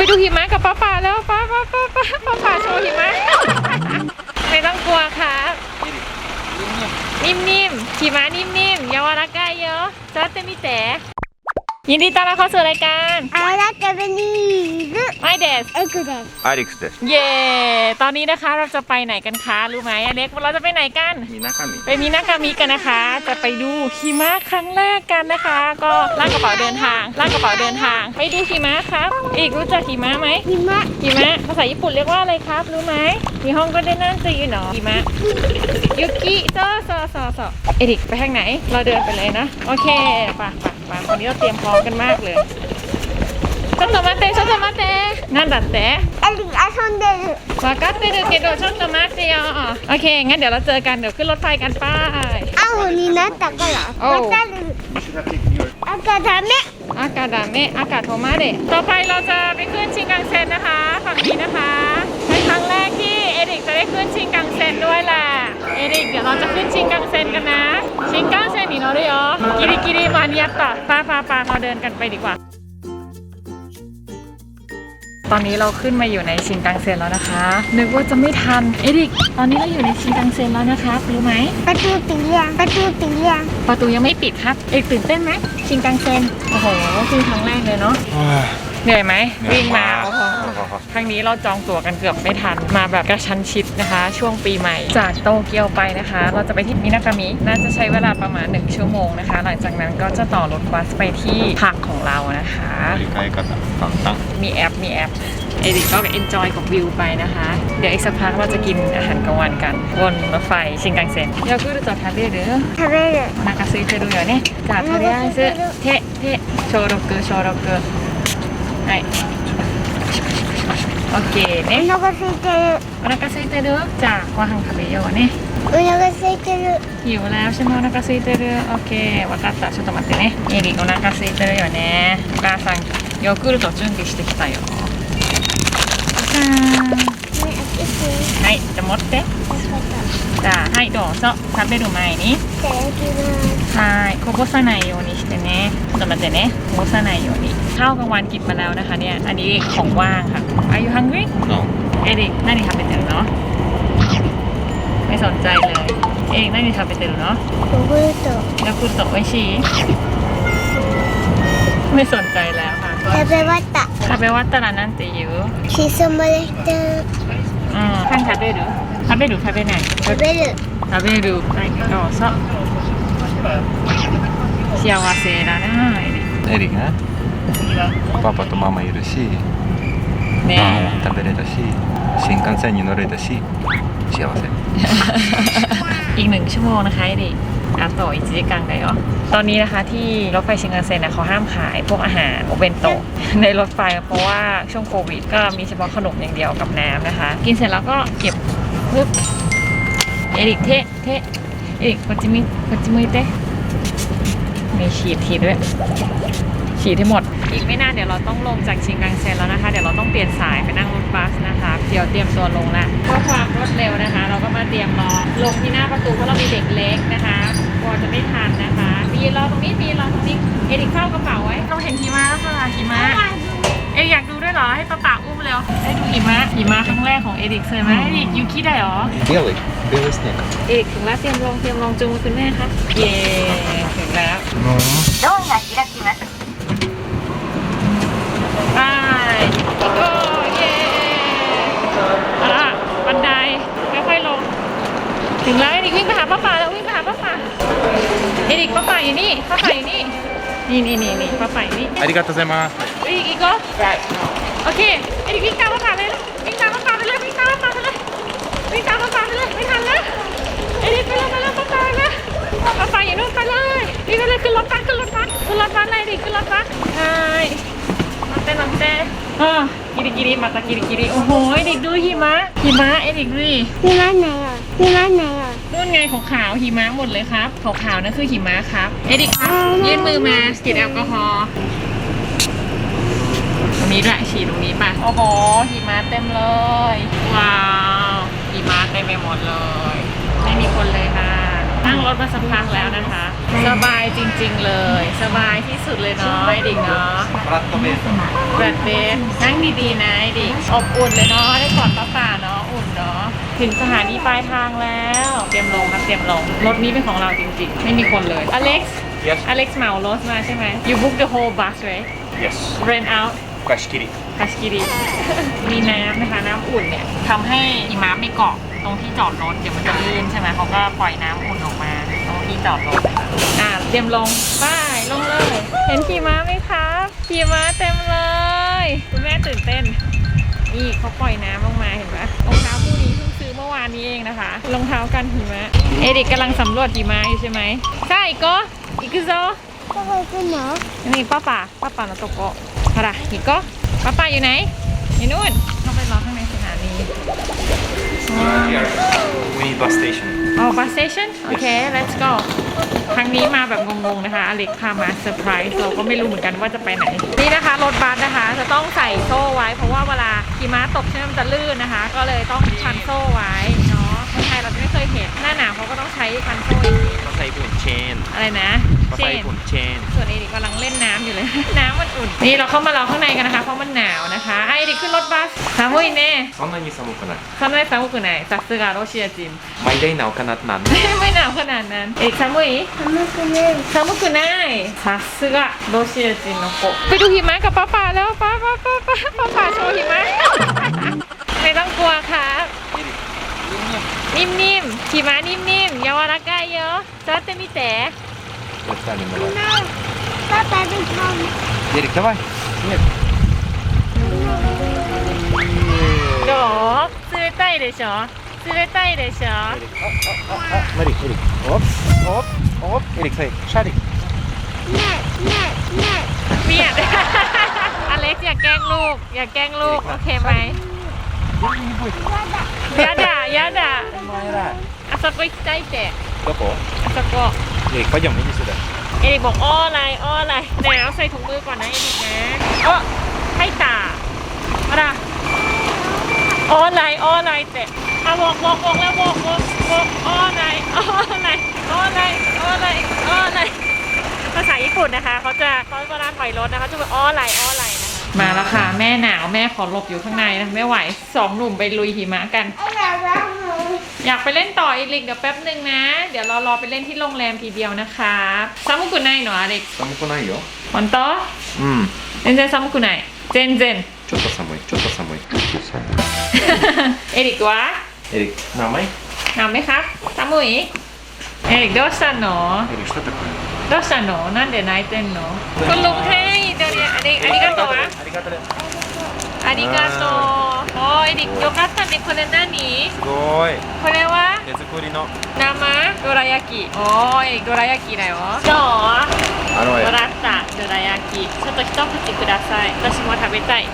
ไปดูหิมะกับป้าป่าแล้วป้าป้าป้าป้าป้าป่าโชว์หิมะ ไม่ต้องกลัวครับนิ่มๆหิมะนิ่มๆยาวราก้าเยอะจ้าเตมิแต่ ยินดีต้อนรับเข้าสู่รายการ あなたベニーズ ไม่เดส エクです アリックスです เย่ตอนนี้นะคะเราจะไปไหนกันคะรู้ไหมอเล็กเราจะไปไหนกัน みなかみ ไปมินากามิกันนะคะ จะไปดูหิมะครั้งแรกกันนะคะ ก็ลากกระเป๋าเดินทางลากกระเป๋าเดินทาง ไปดูหิมะครับ อีกรู้จักหิมะไหม ヒマ หิมะภาษาญี่ปุ่นเรียกว่าอะไรครับ รู้ไหมมีห้องก็ได้นั่นจะอยู่หนอหิมะยุกิโซโซโซโซเอริกไปทางไหน เราเดินไปเลยนะ โอเคไปไป ไปวันนี้เราเตรียมพร้อมกันมากเลยちょっと待ってちょっと待ってなんだってエリ遊んでる分かってるけどちょっと待ってよโอเค งั้นเดี๋ยวเราเจอกัน เดี๋ยวขึ้นรถไฟกันป้าย 青になったからおう渡る赤ダメ อากาศดาเมะอากาศโทมาเดะต่อไปเราจะไปขึ้นชิงกังเซ็นนะคะ ฝั่งนี้นะคะเป็นครั้งแรกที่เอริกจะได้ขึ้นชิงกังเซ็นด้วยแหละ เอริกเดี๋ยวเราจะขึ้นชิงกังเซ็นกันนะ ชิงกั ั งเซ็นนี่เนาด้วยเหรอกิริกิริมานิยัตตะปาปาปาเราเดินกันไปดีกว่า ตอนนี้เราขึ้นมาอยู่ในชิงกังเซ็นแล้วนะคะ นึกว่าจะไม่ทัน เอริก ตอนนี้เราอยู่ในชิงกังเซ็นแล้วนะครับรู้ไหม ประตูปิดยังประตูปิดยังประตูยังไม่ปิดครับ เอกตื่นเต้นไหมชิงกังเซนโอ้โหคือครั้งแรกเลยเนาะ เหนื่อยไหม วิ่งมาโอ้ ครั้งนี้เราจองตั๋วกันเกือบไม่ทันมาแบบกระชั้นชิดนะคะ ช่วงปีใหม่ จากโตเกียวไปนะคะ เราจะไปที่มินากามิน่าจะใช้เวลาประมาณ 1 ชั่วโมงนะคะ หลังจากนั้นก็จะต่อรถบัสไปที่พักของเรานะคะใกล้กับฝั่งตั้งมีแอปมีแอปเอดิกก็เอนจอยกับวิวไปนะคะ เดี๋ยวอีกสักพักเราจะกินอาหารกลางวันกันบนรถไฟชิงกังเซนเราคือจะทานเรื่อยหรือทานเรื่อยนากาซึจะดูอยู่เนี่ยจากทะเลซึเทะเทะโชโรกุโชโรกุはいオッケーね。お腹空いてる？お腹空いてるじゃあご飯食べようね。お腹空いてる。いいよ私もお腹空いてる？オッケー分かった。ちょっと待ってね。エリお腹空いてるよね。お母さんヨーグルト準備してきたよ。じゃん。 はいじゃあ持ってじゃあはいどうぞ食べる前にいただきますはいこぼさないようにしてねちょっと待ってねこぼさないようにข้าวกลางวันกินมาแล้วนะคะเนี่ย อันนี้ของว่างค่ะ Are you hungry เอริก何食べてるのไม่สนใจเลย เอริก何食べてるのヨーグルトヤクルト美味しいไม่สนใจแล้วค่ะ 食べ終わった食べ終わったらなんて言うシソまでしてる うんパン食べる食べる食べない食べる食べるはいどうぞ幸せだなエリエリねパパとママいるしね食べれたし新幹線に乗れたし幸せ อีกหนึ่งชั่วโมงนะคะไอดิ อะต่ออีกจิกังได้เหรอตอนนี้นะคะที่รถไฟชิงคันเซ็นนะเขาห้ามขายพวกอาหารโอเบนโตในรถไฟเพราะว่าช่วงโควิด ก็มีเฉพาะขนมอย่างเดียวกับน้ำนะคะ กินเสร็จแล้วก็เก็บปึ๊บเอริกเทะเทะเอริกปัจจิมิปัจจิมิเตะมีฉีดทีด้วย ฉีดให้หมด อีกไม่นานเดี๋ยวเราต้องลงจากชิงกังเซนแล้วนะคะ เดี๋ยวเราต้องเปลี่ยนสายไปนั่งรถบัสนะคะ เดี๋ยวเตรียมตัวลงละเพื่อความรวดเร็วนะคะ เราก็มาเตรียมรอลงที่หน้าประตูเพราะเรามีเด็กเล็กนะคะ กลัวจะไม่ทันนะคะมีรอตรงนี้มีรอตรงนี้ เอริกเข้ากระเป๋าไว้ เราเห็นหิมะแล้วค่ะหิมะ เอริกอยากดูด้วยเหรอ ให้ป้าป๋าอุ้มเร็ว ได้ดูหิมะ หิมะครั้งแรกของเอริกสวยไหมเอริกยูคิได้เหรอ Really? Really snake เอริกถึงแล้วเตรียมลงเตรียมลงจูงมือคุณแม่ครับ เย่ถึงแล้ว ドアが開きます ไปโอ้เย่เอาละบันไดค่อยๆลง ถึงแล้วเอริกวิ่งไปหาป้าป่าแล้ววิ่งไปหาป้าป่า เอริกป้าป่าอยู่นี่ป้าป่าอยู่นี่ นี่นี่นี่นี่ป้าป่าอยู่นี่ ありがとうございます เอริกอีกก็โอเคเอริกวิ่งตามป้าป่าเลยวิ่งตามป้าป่าไปเลยวิ่งตามป้าป่าไปเลยวิ่งตามป้าป่าไปเลยไม่ทันแล้วเอริกไปเลยไปเลยป้าป่าไปเลยป้าป่าอยู่นู่นไปเลยวิ่งไปเลยขึ้นรถบัสขึ้นรถบัสขึ้นรถบัสเลยดิขึ้นรถบัสใช่ 乗って乗ってああギリギリまたギリギリโอ้โหเอริกดูหิมะหิมะเอริกดูดิ ヒマねよヒマねよ นู่นไงขอ นู่นไงขาวๆหิมะหมดเลยครับขาวขาวนั่นคือหิมะครับเอดิครับยื่นมือมาฉีดแอลกอฮอล์ตรงนี้ด้วยฉีดตรงนี้ป่ะโอ้โหหิมะเต็มเลย ว้าวหิมะเต็มไปหมดเลย ไม่มีคนเลยค่ะ นั่งรถมาสักพักแล้วนะคะ สบายจริงๆเลย สบายที่สุดเลยเนาะดิเนาะรัตเบสรัตเบสนั่งดีๆนะดิอบอุ่นเลยเนาะได้กอดป้าป่าเนาะ ถึงสถานีปลายทางแล้ว เตรียมลงครับเตรียมลง รถนี้เป็นของเราจริงๆ ไม่มีคนเลย อเล็กซ์อเล็กซ์เหมารถมาใช่ไหม you book the whole bus right Yes. rent out Kashkiri. คาชกิริมีน้ำนะคะน้ำอุ่นเนี่ยทำให้อิมะไม่เกาะตรงที่จอดรถเดี๋ยวมันจะลื่นใช่ไหมเขาก็ปล่อยน้ำอุ่นออกมาตรงที่จอดรถอ่าเตรียมลงป้ายลงเลย เห็นขี่ม้าไหมครับขี่ม้าเต็มเลย คุณแม่ตื่นเต้นนี่เขาปล่อยน้ำออกมาเห็นปะรอเท้านนี้เองนะคะรองเท้ากันหิมะ เอริกกำลังสำรวจหิมะอยู่ใช่ไหมใช่ก็อีกโซก็เคยขึ้นเนาะนี่ป้าป่าป้าป่าเราตกเกาะอะไรอีกก็ป้าป่าอยู่ไหนอยู่นู่นเข้าไปรอข้างในสถานี Here we need นีอ๋อบัส station โอเค let's go ครั้งนี้มาแบบงงๆนะคะอเล็กพามาเซอร์ไพรส์เราก็ไม่รู้เหมือนกันว่าจะไปไหน นี่นะคะรถบัสนะคะ ต้องใส่โซ่ไว้ เพราะว่าเวลาขี่ม้าตกใช่ไหมมันจะลื่นนะคะ ก็เลยต้องพันโซ่ไว้ คนไทยเราจะไม่เคยเห็น หน้าหนาวเขาก็ต้องใช้พันโซ่อย่างนี้ ภาษาญี่ปุ่นเชน อะไรนะ ภาษาญี่ปุ่นเชน ส่วนเอริกกำลังเล่นน้ำอยู่เลย น้ำมันอุ่น นี่เราเข้ามารอข้างในกันนะคะ เพราะมันหนาวนะคะไอะเอริกขึ้นรถบัสฮามุยเน่ そんなに寒くない ข้างในซามุกุไหนซักซึกาโรเชียจิน ไม่ได้หนาวขนาดนั้น ไม่หนาวขนาดนั้น เอกซามุย 寒くない ซามุกุไนซักซึกะโรเชียจินโนโกะไปดูหิมะกับป้าป่าแล้วป้าป้าป้าป้าป้าป่าโชว์หิมะ ไม่ต้องกลัวครับ นิ่มๆขี่ม้านิ่มๆเยาวรากายเยอะจัดเต็มิแต่ Достанем давай. Мам, папа, идут мама. Ерик, давай. Нет. โดกซื้อไต้เลยเหรอซื้อไต้เลยเหรอ Смотри, Ерик. Оп, оп, оп. Ерик, смотри, шарик. Нет, нет, нет. เปียด อเล็กซ์อย่าแกล้งลูก อย่าแกล้งลูก โอเคไหม ยาด่ายาด่า お前らあそこ行きたいってどこあそこエリックไปยังไม่ดีสุดเลย เอริกบอกอ้ออะไรอ้ออะไรเดี๋ยวใส่ถุงมือก่อนนะเอริกนะโอ้ให้ตาอะไรอ้ออะไรอ้ออะไรเตะเอาบอกบอกบอกแล้วบอกบอกบอกอ้ออะไรอ้ออะไรอ้ออะไรอ้ออะไรอ้ออะไรภาษาญี่ปุ่นนะคะเขาจะเขาเวลาถอยรถนะคะจะเป็นอ้ออะไรอ้ออะไรนะคะ มาแล้วค่ะแม่หนาวแม่ขอหลบอยู่ข้างในนะไม่ไหวสองหนุ่มไปลุยหิมะกัน อยากไปเล่นต่ออีกลิกเดี๋ยวแป๊บหนึ่งนะ เดี๋ยวเรารอไปเล่นที่โรงแรมทีเดียวนะคะซ้ำกุนไนหนูอเล็ก 寒くないよ本当うん全然寒くない全然ちょっと寒いちょっと寒い เอริกวะ エリック名前 หนาวไหมครับซ้ำมุยเอริกどうしたのエリックしたく どうしたの？なんで泣いてんの？このはいどれあれありがとうありがとう。ありがとう。おいよかったね。これ何？すごい。これは？手作りの。生どら焼き。おいどら焼きだよ。どう。もらったどら焼き。ちょっと一口ください。私も食べたい。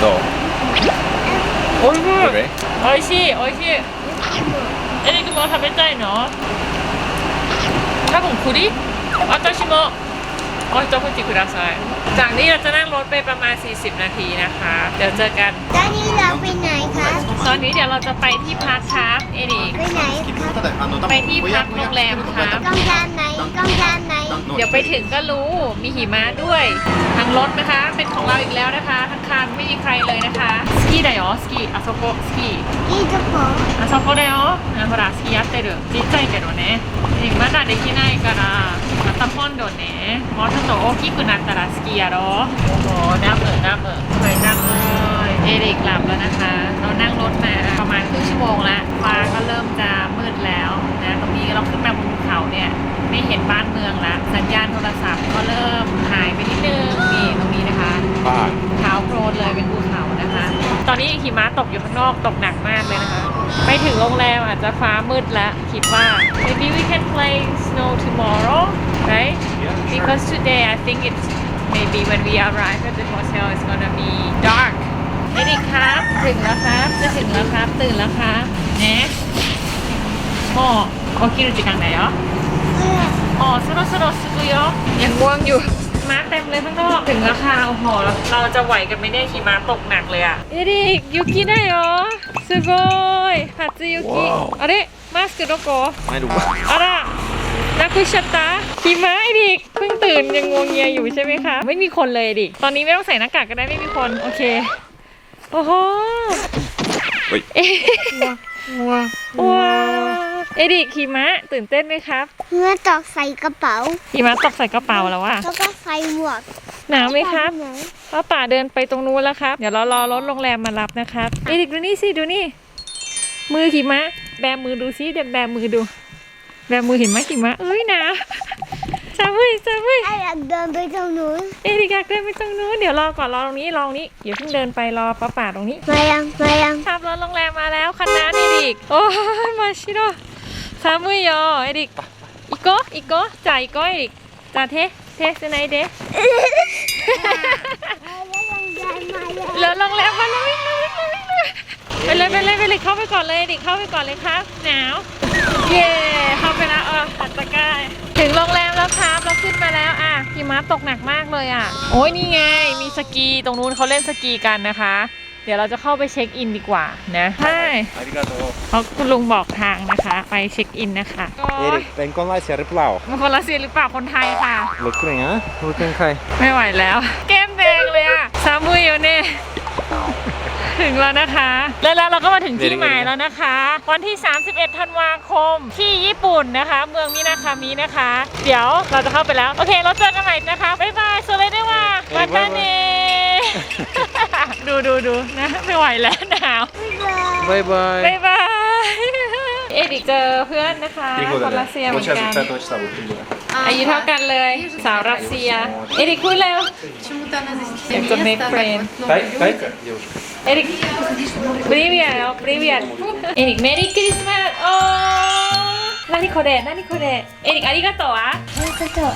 どう？おいしい。おいしいおい。しいエリックも食べたいの？多分栗私もお一口くださいจากนี้เราจะนั่งรถไปประมาณ 40 นาทีนะคะ เดี๋ยวเจอกัน ตอนนี้เราไปไหนครับ ตอนนี้เดี๋ยวเราจะไปที่พักครับเอ ิ สถานควาไปที่พักโรงแรมครับกองจานไหนกล้องจานไหนเดี๋ยวไปถึงก็รู้มีหิมะด้วยทางรถนะคะ เป็นของเราอีกแล้วนะคะทางคานไม่มีใครเลยนะคะสกีไดออสกีอาโซโกสกีいいโこอาโซโกไดอนะほらสกีอัดเตอร์จี๊ดใจกระโดดเนี่ยถึงขนาดที่ในคารามาตะพ่นโดดเนี่ยมอやってโちっちゃいけどね今だできないからまた今โねもうちょっと大きくなったらスキーやろうおおダムダムこれダム เหมือสวยจังเลยเอริกหลับแล้วนะคะ เรานั่งรถมาประมาณครึ่งชั่วโมงละฟ้าก็เริ่มจะมืดแล้วนะตรงนี้เราขึ้นมาบนภูเขาเนี่ยไม่เห็นบ้านเมืองละสัญญาณโทรศัพท์ก็เริ่มหายไปนิดนึงนี่ตรงนี้นะคะバーเท้าโครนเลยเป็นภูเขานะคะ ตอนนี้หิมะตกอยู่ข้างนอกตกหนักมากเลยนะคะไปถึงโรงแรมอาจจะฟ้ามืดแล้วคิดว่า maybe we can play snow tomorrow right Yeah, sure. because today I think it's maybe when we arrive at the hotel it's gonna be dark เอริกครับ ถึงแล้วครับ จะถึงแล้วครับ ตื่นแล้วครับเนะโมโอคิรุจิกังไหนเหรอ อ๋อสโรสโรสกุยอยังง่วงอยู่ มาเต็มเลยข้างนอก ถึงราคาโอ้โหเราเราจะไหวกันไม่ได้ขี่ม้าตกหนักเลยอะเอริกยูกิได้เหรอすごい初雪あれマスクどこไม่รู้ あらนักคุชตาขี่ม้าเอริกเพิ่งตื่นยังงวงเงียอยู่ใช่ไหมคะ ไม่มีคนเลยเอริกตอนนี้ไม่ต้องใส่หน้ากากก็ได้ไม่มีคน โอเค โอ้โหเฮ้ยเอ๊ะว้าวเอดิขี่ม้าตื่นเต้นไหมครับเมื่อตอกใส่กระเป๋า ขี่ม้าตกใส่กระเป๋าแล้วว่ะแล้วก็ใส่หมวกหนาวไหมครับไหนป้าป่าเดินไปตรงนู้นแล้วครับ เดี๋ยวเรารอรถโรงแรมมารับนะครับเอดิกดูนี่สิดูนี่ มือขี่ม้าแบมือดูสิเดี๋ยวแบมือดู แบมือเห็นไหมขี่ม้าเอ้ยหนาว จับมือจับมือไอ้อยากเดินไปตรงนู้นเอดิกอยากเดินไปตรงนู้นเดี๋ยวรอก่อนรอตรงนี้รอตรงนี้อย่าเพิ่งเดินไปรอป้าป่าตรงนี้ มายังมายังขับรถโรงแรมมาแล้วคันนั้นเอดิกโอ้ยมาชิโร่ซามุยโยเอดิกอีกโกอีกโกจ่ายอีกโกเอดิกจ่าเทเทสไนเดแล้วยังเดินมาเลยแล้วโรงแรมมาแล้ววิ่ง ไปเลยไปเลยไปเลยเข้าไปก่อนเลยดิเข้าไปก่อนเลยครับ หนาว เย่เข้าไปแล้วอะหัดตะกายถึงโรงแรมแล้วครับเราขึ้นมาแล้วอะหิมะตกหนักมากเลยอะ โอ้ยนี่ไง มีสกีตรงนู้นเขาเล่นสกีกันนะคะ เดี๋ยวเราจะเข้าไปเช็คอินดีกว่านะใช่เขาคุณลุงบอกทางนะคะ ไปเช็คอินนะคะเอริกเป็นคนรัสเซียหรือเปล่าเป็นคนรัสเซียหรือเปล่าคนไทยค่ะรถเครื่องอะรถเครื่องใครไม่ไหวแล้ว เกมแดงเลยอะซามุยอยเน่ ถึงแล้วนะคะแล้วแล้วเราก็มาถึงที่หมายแล้วนะคะ วันที่ 31 ธันวาคมที่ญี่ปุ่นนะคะ เมืองมินาคามินะคะ เดี๋ยวเราจะเข้าไปแล้ว โอเค เราเจอกันใหม่นะคะ บ๊ายบายสวัสดีว่ามาตาเนดูดูดูนะ ไม่ไหวแล้วหนาวบายบายบ๊ายบายเอดิกเจอเพื่อนนะคะคนรัสเซียเหมือนกัน อายุเท่ากันเลย สาวรัสเซีย เอริกพูดเร็ว Почему-то она здесь อยากจะ make friend Дай, дай-ка, девушка. เอริก привет เอา привет เอริก merry christmas โอ้นั่นนี่โคเดะนั่นนี่โคเดะเอริกอาริกาโตะอะอาริกาโตะ